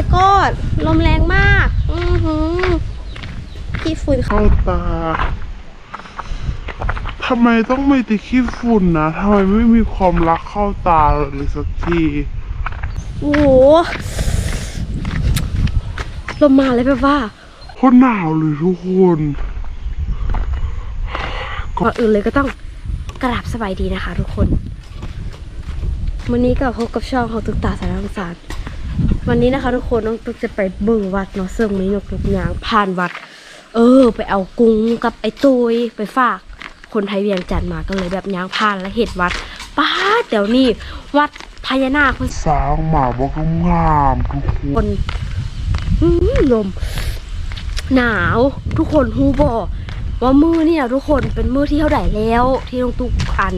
my god ลมแรงมาก อือหือขี้ฝุ่นเข้าตาทำไมต้องมีแต่ขี้ฝุ่นนะทำไมไม่มีความรักเข้าตาเลยสักทีโอ้โหลมมาเลยแบบว่าโคตรหนาวเลยทุกคนก่อนอื่นเลยก็ต้องกราบสบายดีนะคะทุกคน วันนี้ก็พบกับช่องของตุกตาสารสาร วันนี้นะคะทุกคนน้องตุกจะไปเบิ่งวัดเนาะซึ่งมียกทุกอย่างผ่านวัด เออ ไปเอากุ้งกับไอ้ตุยไปฝาก คนไทยเวียงจันทน์มาก็เลยแบบย่างผ่านและเห็นวัดป้าดเดี๋ยวนี้วัดพญานาคสร้างหมาบอกงามๆทุกคนคนอื้อลมหนาวทุกคนฮูบอว่ามือเนี่ยทุกคนเป็นมือที่เท่าไหร่แล้ว ที่ลงตุกอัน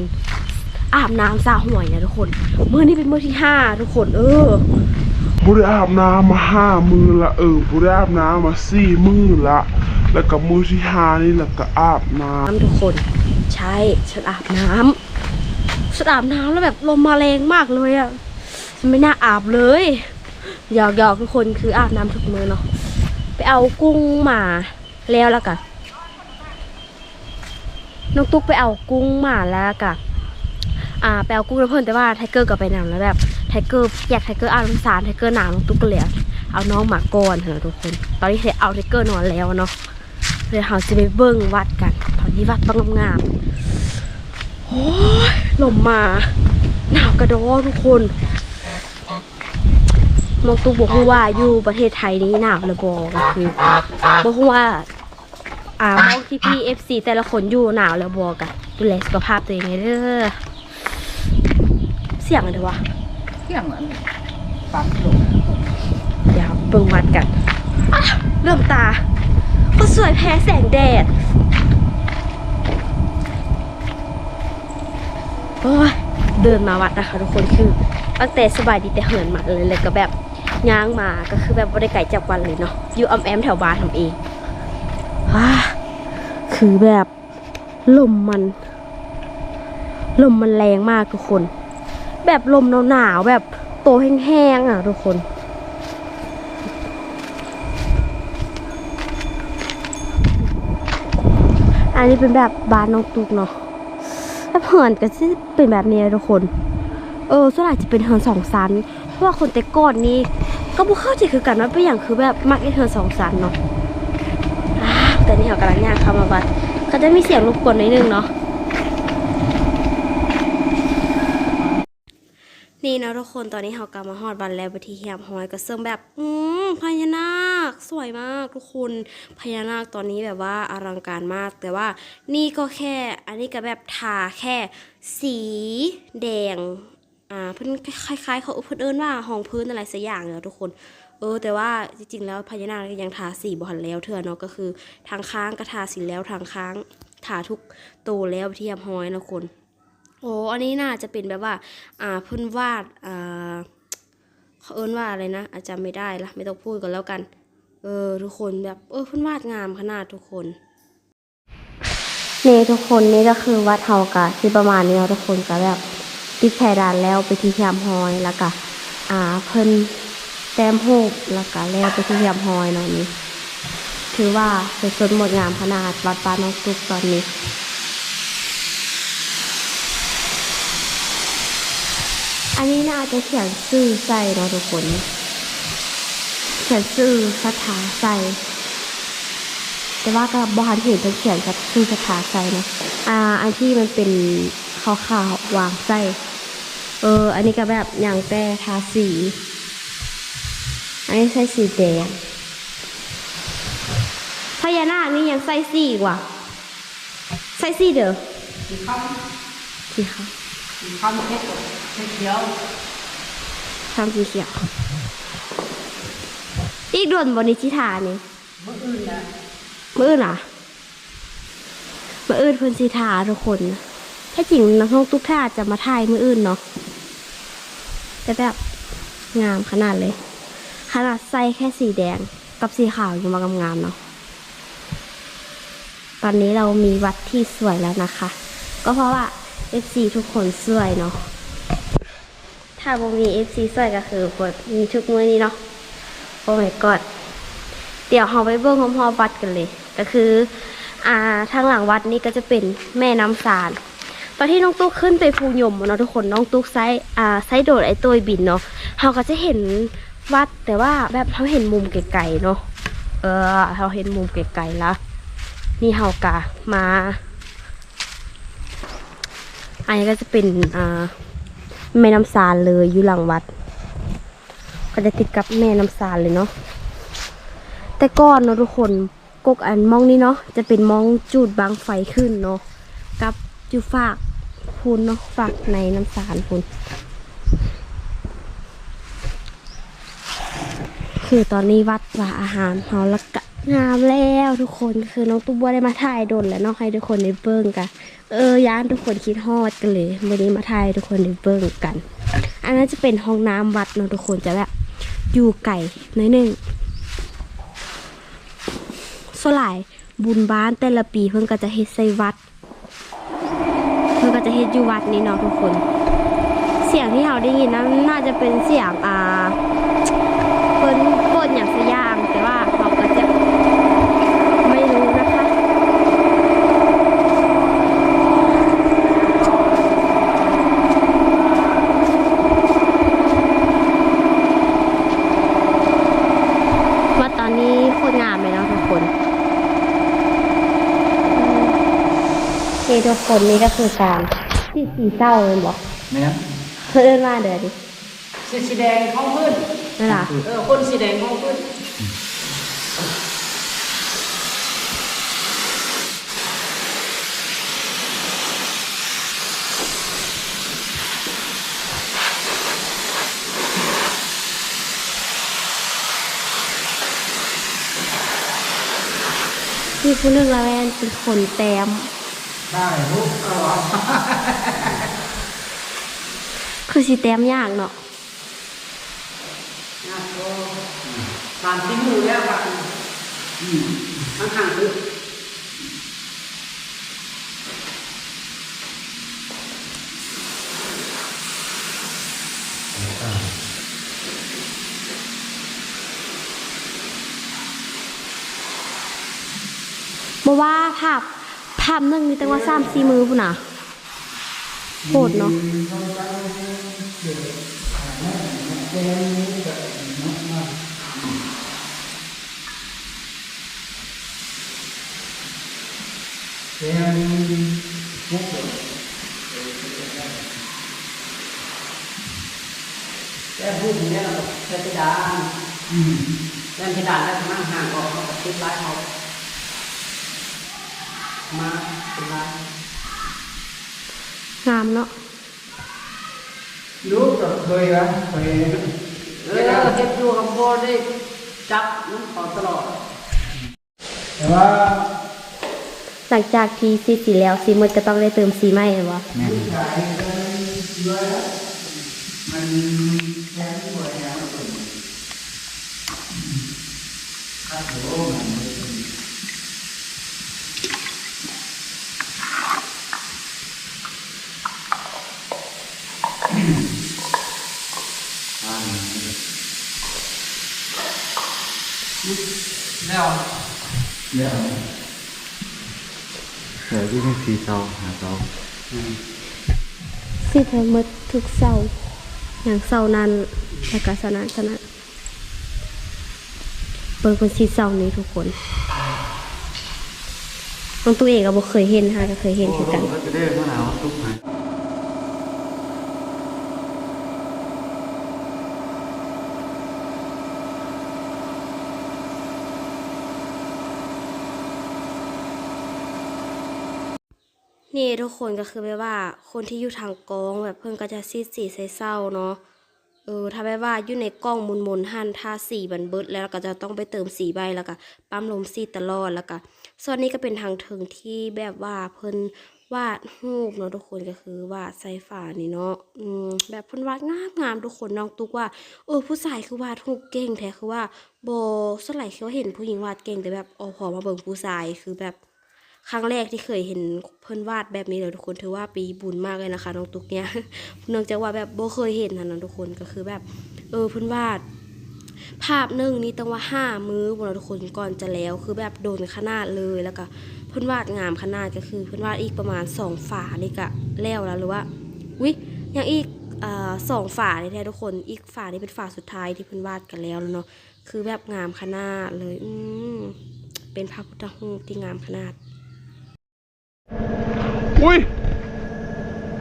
อาบน้ำสระห่วยเนี่ยทุกคน มือนี้เป็นมือที่ห้าทุกคน เออ บุได้อาบน้ำมาห้ามือละเออบุได้อาบน้ำมาสี่มือละ แล้วกับมือที่ห้านี่แหละก็อาบน้น้ำทุกคน ใช่ฉันอาบน้ำฉันอาบน้ำแล้วแบบลมมาแรงมากเลยอะ่ะฉันไม่น่าอาบเลยหยอกหยอกทุกคนคืออาบน้ำทุกมือเนาะไปเอากุ้งมาแล้วแล้วกันน้องตุ๊กไปเอากุ้งมาแล้วกันอ่าไปเอากุ้งแล้วเพิ่นแต่ว่าไทเกอร์ก็ไปนำแล้วแบบ ไทเกอร์อยากไทเกอร์อาบน้ำสารไทเกอร์หนาวน้องตุ๊กก็เลยเอาน้องหมาก่อนเถอะทุกคน ตอนนี้เอาไทเกอร์นอนแล้วเนาะเดี๋ยวเราจะไปเบิ่งวัดกันตอนนี้วัดต้องงามโอ้ยลมมาหนาวกระโดดทุกคนมองตูบอกว่าอยู่ประเทศไทยนี้หนาวเลยบอกคือบอกว่าอ่ามองที่พี่เอฟซีแต่ละคนอยู่หนาวแล้วบอกกันดูแลสุขภาพตัวเองเด้อเสียงอะไรวะ ที่ยงอันปั๊มลงเดี๋ยวเบิ่งวัดกันอะเริ่มตาก็สวยแพ้แสงแดดโอ้ยเดินมาวัดนะคะทุกคนคือตั้งแต่สบายดีแต่เหินมาเลยเลยก็แบบย่างมาก็คือแบบบริไก่จากวันเลยเนาะอยู่ออมแอมแถวบ้านผมเองว้าคือแบบลมมัน ลมมันแรงมากทุกคน แบบลมหนาวๆแบบโตแห้งๆอะทุกคนอันนี้เป็นแบบบ้านน้องตุกเนาะถ้าเหินก็จะเป็นแบบนี้ทุกคน เออส่วนใหญ่จะเป็นเหินสองชั้นเพราะว่าคนแต่ก่อนนี้ ก็บุเข้าใจคือกันว่าเป็นอย่างคือแบบมักเหินสองชั้นเนาะแต่นี่เขากำลังย่างเข้ามาบัดก็จะมีเสียงรบกวนนิดนึงเนาะ นี่นะทุกคนตอนนี้เขากำมาฮอดบันแล้วไปที่เฮียมฮอยก็เสริมแบบ อืมพญานาค สวยมากทุกคนพญานาคตอนนี้แบบว่าอลังการมาก แต่ว่านี่ก็แค่ อันนี้ก็แบบทาแค่ สีแดงอ่าเพิ่นคล้ายๆเขาเพิ่นเอิ้นว่าห้องพื้นอะไรสักอย่างเนี่ยทุกคนเออแต่ว่าจริงๆแล้วพญานาคยังทาสีบ่หันแล้วเถื่อเนาะก็คือทางค้างก็ทาสีแล้วทางค้างทาทุกโตวแล้วที่ยำฮอยนะคน โอ้อันนี้น่าจะเป็นแบบว่า อ่าเพิ่นวาด อ่าเขาเอิ้นว่าอะไรนะอาจจะไม่ได้ละไม่ต้องพูดกันแล้วกัน เออ ทุกคนแบบ เออเพิ่นวาดงามขนาดทุกคนนี่ทุกคนนี่ก็คือวัดเฮากะที่ประมาณนี้ทุกคนก็แบบติดแพดานแล้วไปที่ยามฮอยแล้วก็อ่าเพิ่นแต้มโฮกแล้วก็แล้วไปที่ยามฮอยเนาะนี่ถือว่าเป็นสนหมดงามขนาดวัดปาน้องตุกตอนนี้ อันนี้น่าจะเขียนชื่อใส่เนาะทุกคน เขียนชื่อคาถาใส่แต่ว่าก็บอานเห็นเป็นเขียนกับชื่อคาถาใส่นะอ่า อันที่มันเป็นขาวๆวางใส่เออ อันนี้ก็แบบอย่างแต่ทาสี อันนี้ใส่สีแดงพญานาคนี่ยังใส่สีกว่าใส่สีเด้อสีขาวสีขาวสีขาวมันเผ็ ดเผ็ดเขียวทำสีเขียว อีกโดนบนิชิทานี่เมื่ออื่นนะมืออื่นอะมืออื่นเพิ่นสิทาทุกคน ถ้าจริงนักท่องทุกท่าจะมาถ่ายมืออื่นเนาะแต่แบบงามขนาดเลย ขนาดใส่แค่สีแดงกับสีขาวยังมางามๆเนาะตอนนี้เรามีวัดที่สวยแล้วนะคะ ก็เพราะว่า FC ทุกคนสวยเนาะ ถ้าบ่มี FC สวยก็คือเปิดมีทุกมือนี้เนาะโอ้ my god เดี๋ยวเราไปเบิ่งพร้อมๆวัดกันเลย ก็คืออ่าทางหลังวัดนี่ก็จะเป็นแม่น้ำสารตอนที่น้องตุ๊กขึ้นไปภูยมเนาะทุกคนน้องตุ๊กไซอ่าไซโดดไอตัวบินเนาะเราก็จะเห็นวัดแต่ว่าแบบเราเห็นมุมไกลๆเนาะเออเราเห็นมุมไกลๆแล้วนี่เฮากะมาอันนี้ก็จะเป็นอ่า แม่น้ำสารเลยอยู่หลังวัด ก็จะติดกับแม่น้ำสารเลยเนาะแต่ก่อนเนาะทุกคนกกอันมองนี้เนาะจะเป็นมองจูดบางไฟขึ้นเนาะกับจูฝากพูนเนาะฝากในน้ำสารพูนคือตอนนี้วัดว่าอาหารเขาละกะ งามแล้วทุกคนคือน้องตุ๊บัวได้มาถ่ายโดนแล้วเนาะให้ทุกคนได้เบิ่งกันเออย่านทุกคนคิดฮอดกันเลยวันนี้มาถ่ายทุกคนได้เบิ่งกัน อันนั้นจะเป็นห้องน้ำวัดเนาะทุกคนจะแบบอยู่ไก่น้อยหนึ่งส่วนหลายบุญบ้านแต่ละปีเพิ่นก็จะเฮ็ดใส่วัด เพิ่นก็จะเฮ็ดอยู่วัดนี้เนาะทุกคน เสียงที่เราได้ยินนั้นน่าจะเป็นเสียงอ่าเพิ่นโปดอย่างสกอยาง แต่ว่าเราก็จะไม่รู้นะคะ ว่าตอนนี้โคตรงามเลยเนาะทุกคนนี่ ทุกคนนี่ก็คือการที่สีเศร้าเลยบอกไม่งั้นเพื่อนมาเดี๋ยวดิสีสีแดงห้องพื้นนั่นล่ะเออคนสีแดงห้องพื้นที่ผู้นึกละแวนเป็นคนแต้ม ได้ทุกเอาวะคือสีแต้มยากเนาะนะโอ้ผ่านที่มือแล้วผ่านทั้งห่างคือบอกว่าภาพ ภาพนึงมีตั้งว่าสามสี่มือพุ่นน่ะโหดเนาะแค่พูดอย่างนี้เราใช้เพดานแล่นเพดานแล้วทำห่างออกเขาก็ติดไล่เขา มาเป็นไล่งามเนาะรู้ก็เคยนะเคยเออเก็บอยู่กับโบได้จับน้ำเขาตลอดแต่ว่า หลังจากที่สีสีแล้วสีมืดก็ต้องได้เติมสีใหม่เหรอวะแม่นมันแค่ที่ว่าแค่มันเป็นครับโอ้มั นแล้วเดี๋ยวเดี๋ยวที่นี่สีเตาหาเตาสีเธอมืดทุกเสาร์อย่างเสาร์นั้นแล้วก็เสาร์นั้นเสาร์นั้นเปิดเป็นสีเสาร์นี้ทุกคนน้องตัวเองก็บ่เคยเห็นค่ะก็เคยเห็นคือกัน ก็จะได้เมื่อห นี่ทุกคนก็คือแบบว่าคนที่อยู่ทางกองแบบเพิ่นก็จะซีดสีใสเศร้าเนาะเออถ้าแบบว่าอยู่ในกล้องมุนมุนหันถ้าสีบันเบิดแล้วก็จะต้องไปเติมสีใบแล้วก็ปั๊มลมสีตลอดแล้วก็ส่วนนี้ก็เป็นทางเทิงที่แบบว่าเพิ่นวาดรูปเนาะทุกคนก็คือวาดใส่ฝานี่เนาะอืมแบบเพิ่นวาดงามงามๆทุกคนน้องตุ๊กว่าเออผู้ชายคือวาดรูปเก่งแท้คือว่าโบสไลด์เขาเห็นผู้หญิงวาดเก่งแต่แบบอ๋อพอมาเบิ่งผู้ชายคือแบบ ครั้งแรกที่เคยเห็นเพิ่นวาดแบบนี้เลยทุกคนถือว่าปีบุญมากเลยนะคะน้องตุ๊กเนี่ยเนื่องจากว่าแบบโบเคยเห็นนะน้องทุกคนก็คือแบบ เออเพิ่นวาด ภาพหนึ่งนี่ต้องว่าห้ามือบนทุกคนก่อนจะแล้ว คือแบบโดนขนาดเลยแล้วก็เพิ่นวาดงามขนาดก็คือ เพิ่นวาดอีกประมาณสองฝานี่ก็แล้วแล้วหรือว่าวิยังอีกอสองฝานี่แท้ทุกคน อีกฝานี่เป็นฝาสุดท้ายที่เพิ่นวาดกันแล้วแล้วเนาะคือแบบงามขนาดเลย อืมเป็นพระพุทธรูปที่งามขนาด อุ้ย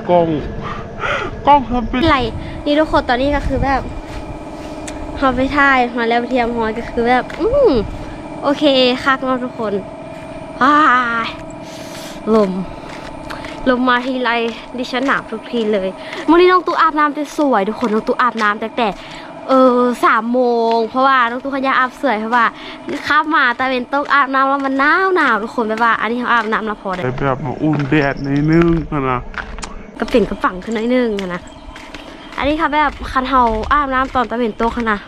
กล้องกล้องทำเป็นไรนี่ทุกคนตอนนี้ก็คือแบบเราไปถ่ายมาแล้วเทียมฮอยก็คือแบบ อืมโอเคคักเนาะทุกคนว้ายลม ลมมาทีไรดิฉันหนาวทุกทีเลยวันนี้น้องตู้อาบน้ำจะสวยทุกคนน้องตู้อาบน้ำแต่แต่ เออสามโมง เพราะว่าน้องตู้ขยาอาบสวยเพราะว่าข้ามมาแต่เป็นต้องอาบน้ำแล้วมันหนาวหนาวทุกคนแบบว่า อันนี้เขาอาบน้ำแล้วพอได้แบบมาอุ่นแดดในอยนึงอะนะกระเปลี่ยนกระฝังขึ้นหน่อยนึงอะนะอันนี้ค่ะแบบคันเฮาอาบน้ำตอนตะเวนโตขนาด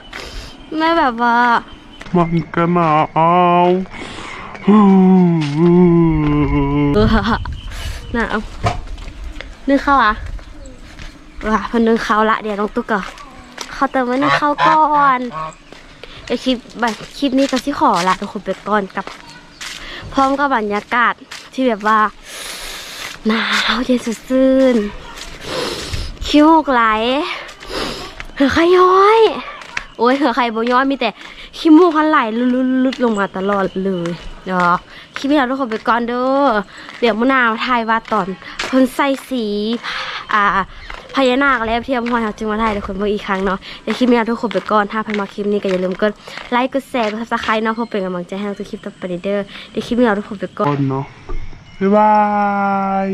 ไม่แบบว่า มันก็หนาวเออหนาวนึ่งข้าวอะว่ะเพิ่นนึ่งข้าวละเดี๋ยวน้องตุ๊กก็ เขาเติมไว้นึ่งข้าวก่อนเดี๋ยวคลิปแบบคลิปนี้ก็สิขอละทุกคนไปก่อนกับ พร้อมกับบรรยากาศที่แบบว่าหนาวเย็นสดชื่นคิ้วไหลเหือใครย้อย โอ้ยเหือใครบ่ย้อยมีแต่ขี้มูกันไหลลุดๆๆลงมาตลอดเลยเนาะคลิปนี้เราทุกคนไปก่อนเด้อเดี๋ยวมื้อนาวทายว่าตอนพ่นใส่สี อ่า พญานาคแล้วเทียมห้อยเราจึงมาถ่ายทุกคนเบิ่ออีกครั้งเนาะในคลิปนี้เราทุกคนไปก่อนถ้าใครมาคลิปนี้ก็อย่าลืมกดไลค์กดแชร์กดซับสไครต์เนาะเพื่อเป็นกำลังใจให้เราทุกคลิปต่อไปเด้อในคลิปนี้เราทุกคนไปก่อนเนาะบ๊ายบาย